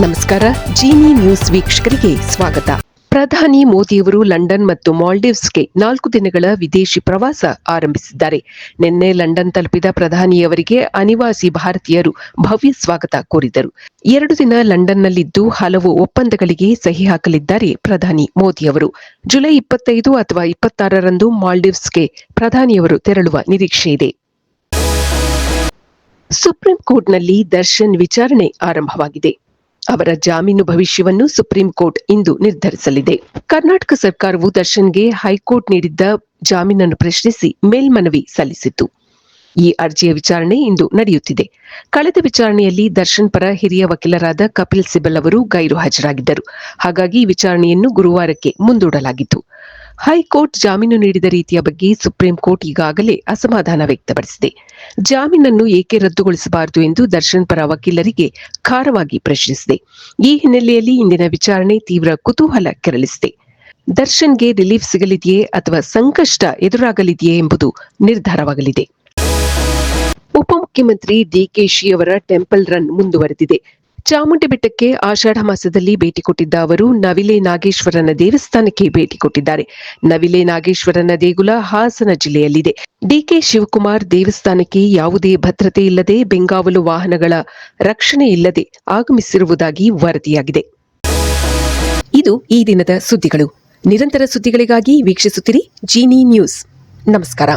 ನಮಸ್ಕಾರ, ಜೀನಿ ನ್ಯೂಸ್ ವೀಕ್ಷಕರಿಗೆ ಸ್ವಾಗತ. ಪ್ರಧಾನಿ ಮೋದಿಯವರು ಲಂಡನ್ ಮತ್ತು ಮಾಲ್ಡೀವ್ಸ್ಗೆ ನಾಲ್ಕು ದಿನಗಳ ವಿದೇಶಿ ಪ್ರವಾಸ ಆರಂಭಿಸಿದ್ದಾರೆ. ನಿನ್ನೆ ಲಂಡನ್ ತಲುಪಿದ ಪ್ರಧಾನಿಯವರಿಗೆ ಅನಿವಾಸಿ ಭಾರತೀಯರು ಭವ್ಯ ಸ್ವಾಗತ ಕೋರಿದರು. ಎರಡು ದಿನ ಲಂಡನ್ನಲ್ಲಿದ್ದು ಹಲವು ಒಪ್ಪಂದಗಳಿಗೆ ಸಹಿ ಹಾಕಲಿದ್ದಾರೆ ಪ್ರಧಾನಿ ಮೋದಿಯವರು. ಜುಲೈ ಇಪ್ಪತ್ತೈದು ಅಥವಾ ಇಪ್ಪತ್ತಾರರಂದು ಮಾಲ್ಡೀವ್ಸ್ಗೆ ಪ್ರಧಾನಿಯವರು ತೆರಳುವ ನಿರೀಕ್ಷೆ ಇದೆ. ಸುಪ್ರೀಂ ಕೋರ್ಟ್ನಲ್ಲಿ ದರ್ಶನ್ ವಿಚಾರಣೆ ಆರಂಭವಾಗಿದೆ. ಅವರ ಜಾಮೀನು ಭವಿಷ್ಯವನ್ನು ಸುಪ್ರೀಂ ಕೋರ್ಟ್ ಇಂದು ನಿರ್ಧರಿಸಲಿದೆ. ಕರ್ನಾಟಕ ಸರ್ಕಾರವು ದರ್ಶನ್ಗೆ ಹೈಕೋರ್ಟ್ ನೀಡಿದ್ದ ಜಾಮೀನನ್ನು ಪ್ರಶ್ನಿಸಿ ಮೇಲ್ಮನವಿ ಸಲ್ಲಿಸಿತ್ತು. ಈ ಅರ್ಜಿಯ ವಿಚಾರಣೆ ಇಂದು ನಡೆಯುತ್ತಿದೆ. ಕಳೆದ ವಿಚಾರಣೆಯಲ್ಲಿ ದರ್ಶನ್ ಪರ ಹಿರಿಯ ವಕೀಲರಾದ ಕಪಿಲ್ ಸಿಬಲ್ ಅವರು ಗೈರು ಹಾಜರಾಗಿದ್ದರು. ಹಾಗಾಗಿ ವಿಚಾರಣೆಯನ್ನು ಗುರುವಾರಕ್ಕೆ ಮುಂದೂಡಲಾಗಿತ್ತು. ಹೈಕೋರ್ಟ್ ಜಾಮೀನು ನೀಡಿದ ರೀತಿಯ ಬಗ್ಗೆ ಸುಪ್ರೀಂ ಕೋರ್ಟ್ ಈಗಾಗಲೇ ಅಸಮಾಧಾನ ವ್ಯಕ್ತಪಡಿಸಿದೆ. ಜಾಮೀನನ್ನು ಏಕೆ ರದ್ದುಗೊಳಿಸಬಾರದು ಎಂದು ದರ್ಶನ್ ಪರ ವಕೀಲರಿಗೆ ಖಾರವಾಗಿ ಪ್ರಶ್ನಿಸಿದೆ. ಈ ಹಿನ್ನೆಲೆಯಲ್ಲಿ ಇಂದಿನ ವಿಚಾರಣೆ ತೀವ್ರ ಕುತೂಹಲ ಕೆರಳಿಸಿದೆ. ದರ್ಶನ್ಗೆ ರಿಲೀಫ್ ಸಿಗಲಿದೆಯೇ ಅಥವಾ ಸಂಕಷ್ಟ ಎದುರಾಗಲಿದೆಯೇ ಎಂಬುದು ನಿರ್ಧಾರವಾಗಲಿದೆ. ಉಪಮುಖ್ಯಮಂತ್ರಿ ಡಿಕೆಶಿ ಅವರ ಟೆಂಪಲ್ ರನ್ ಮುಂದುವರೆದಿದೆ. ಚಾಮುಂಡಿ ಬೆಟ್ಟಕ್ಕೆ ಆಷಾಢ ಮಾಸದಲ್ಲಿ ಭೇಟಿ ಕೊಟ್ಟಿದ್ದ ಅವರು ನವಿಲೆ ನಾಗೇಶ್ವರನ ದೇವಸ್ಥಾನಕ್ಕೆ ಭೇಟಿ ಕೊಟ್ಟಿದ್ದಾರೆ. ನವಿಲೆ ನಾಗೇಶ್ವರನ ದೇಗುಲ ಹಾಸನ ಜಿಲ್ಲೆಯಲ್ಲಿದೆ. ಡಿಕೆ ಶಿವಕುಮಾರ್ ದೇವಸ್ಥಾನಕ್ಕೆ ಯಾವುದೇ ಭದ್ರತೆ ಇಲ್ಲದೆ ಬೆಂಗಾವಲು ವಾಹನಗಳ ರಕ್ಷಣೆ ಇಲ್ಲದೆ ಆಗಮಿಸಿರುವುದಾಗಿ ವರದಿಯಾಗಿದೆ. ಇದು ಈ ದಿನದ ಸುದ್ದಿಗಳು. ನಿರಂತರ ಸುದ್ದಿಗಳಿಗಾಗಿ ವೀಕ್ಷಿಸುತ್ತಿರಿ ಜೀನಿ ನ್ಯೂಸ್. ನಮಸ್ಕಾರ.